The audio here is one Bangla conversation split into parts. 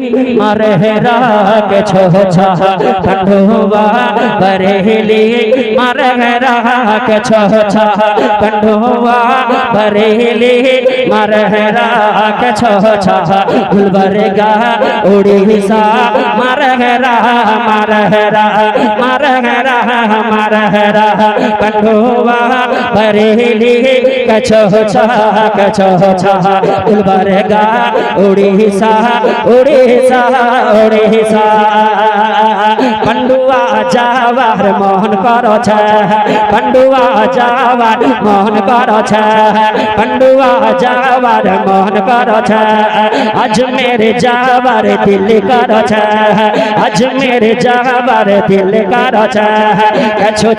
मरहरा के छोछा पंडुआ बरेली। मरहरा के छोछा पंडुआ बरेली। मरहरा के छोछा गुलबर्गा उड़ीसा। मरहरा मरहरा मरहरा मरहरा पंडुआ बरेली। के छोछा के छोछा गुलबर्गा उड़ीसा। उड़ीसा হিসা ওরে হিসা পান্ডুয়া যাবার মোহন করছে পান্ডুয়া যাবার মোহন করছে পান্ডুয়া যাবার মোহন করছে আজমের যাবার দিল করছে আজমের যাবার দিল করছে কিছু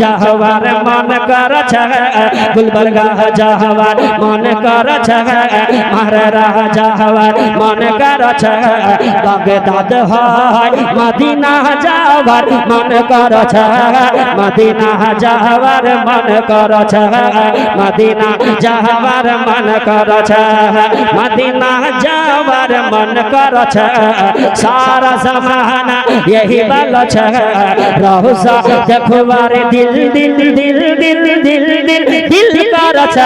যাওয়ার মন করছে গুলবল গাহ যাওয়ার মন করছে মহারাজ যাওয়ার মন করছে छ महारा जावार मन करो छ বাগদাদ হয় মদিনা যাওয়ার মন করছ মদিনা যাওয়ার মন করছ মদিনা যাওয়ার মন করছ মদিনা যাওয়ার মন করছ সারা জমানা यही বলছ রহুসা দেখবার দিল দিল দিল দিল দিল দিল দিল করছ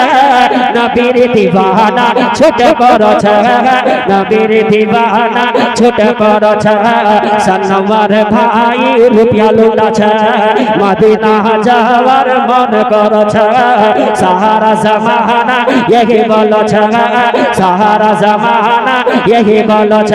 নবীর দিওয়ানা ছোট করছ নবীর না ছোট বড় সন্নবর ভাই রুপিয়া লোটা মদিনা যাওয়ার মন করছ সাহারা জামানা এহি বলছ সাহারা জামানা এহি বলছ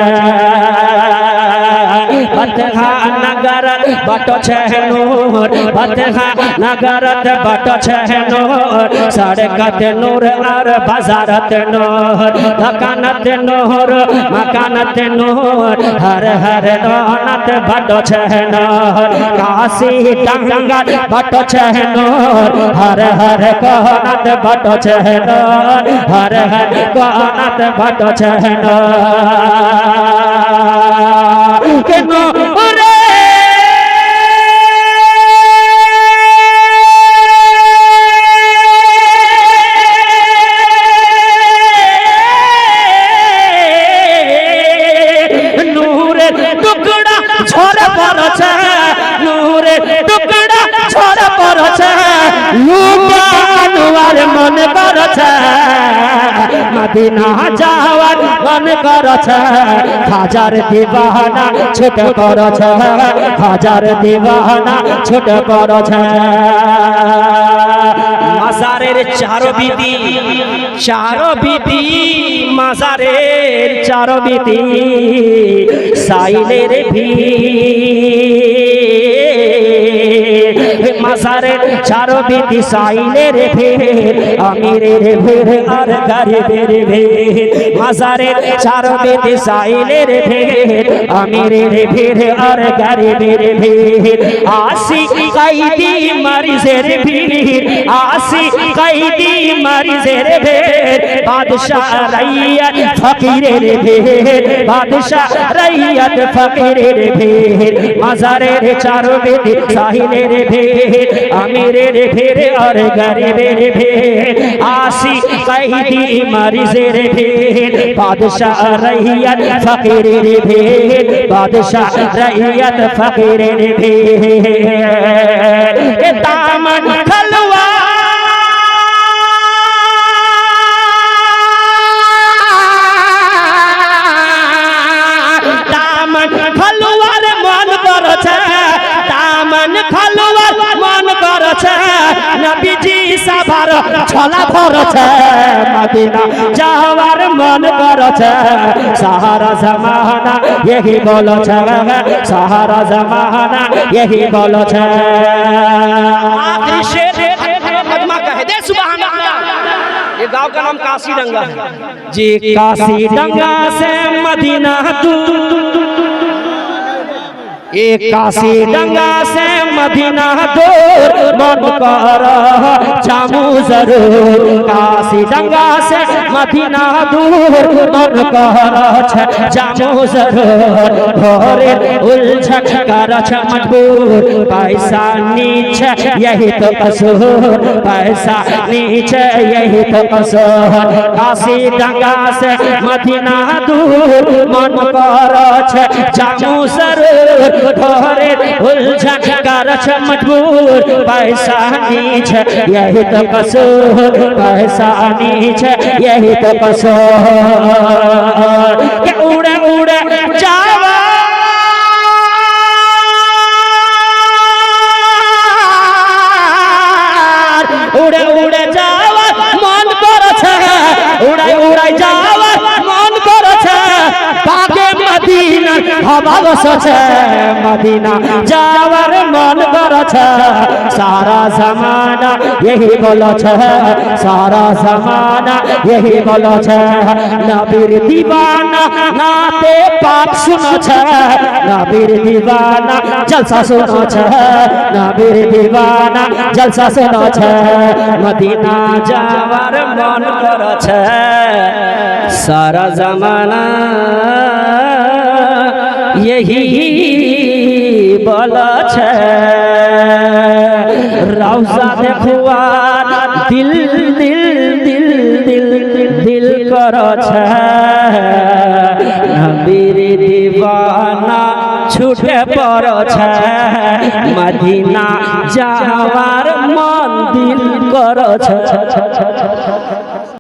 बतहा नगरत बटो छह नूर बतहा नगरत बटो छह नूर सड़कत नूर और बाजारत नूर दुकानत नूर मकानत नूर हर हर दौलत बटो छह नूर काशी टंगल बटो छह नूर हर हर कोनत बटो छह नूर हर हर कोनत बटो छह লুকানোয়ার মন করছে মদিনা যাওয়ার মন করছে, হাজার দিবানা ছোট করছে, হাজার দিবানা ছোট করছে। মাজারের চারো বিধি চারো বিধি মাজারের চারো বিধি সাইলের ভি মাজারের চারো বিধি সাইলের ভের আমিরের ভের আর গরিবের ভের মাজারের চারো বিধি সাইলের ভের আমিরের ভের আর গরিবের ভের আসি কাইদি মরিজের ভীর আসি কাইদি মরিজের ভের বাদশাহ রাইয়াত ফকিরের ভের বাদশাহ রাইয়াত ফকিরের ভের মাজারের চারো বিধি সাহিলের ভের আমিরের ফেরে, আর গরিবের ফের। আসি কাইদি মরিজের ভের বাদশাহ রাইয়াত ফকিরের ভের বাদশাহ রাইয়াত ফকিরের ভের সাভার ছলা ধরছে মদিনা যাওয়ার মন করছে সাহারা জমানা यही বলছে সাহারা জমানা यही বলছে आखिरी शेर मजमा का है दे सुभान अल्लाह ये गांव का नाम काशी डंगा है जी काशी डंगा से मदीना तू एक काशी डंगा से মদিনা দূর মন কর ज़रूर काशी गंगा से मदीना दूर मन कर जामो ज़रूर भोरे उलझ कर मजबूर पैसा नीचे यही तो कसूर पैसा नीचे यही तो कसूर काशी गंगा से मदीना दूर मन कर जामो ज़रूर घरे उलझन कर मजबूर पैसा नीच यही तो कसूर पैसा नीच यही तो कसूर बाबा सोचे, मदीना जावर मन करछे। सारा जमाना यही बोलो छे सारा जमाना यही बोलो छे नबीर दीवाना नाते पाप सुनो छे नबीर दीवाना जलसा सुनो छे नबीर दीवाना जलसा सुनो छे मदीना जावर मन करछे, सारा जमाना यही বলেছে রওজা দেখুয়ার দিল দিল দিল দিল দিল করছে নবীর দিবানা ছুটে পড়ছে মদিনা যাওয়ার মন দিল করছে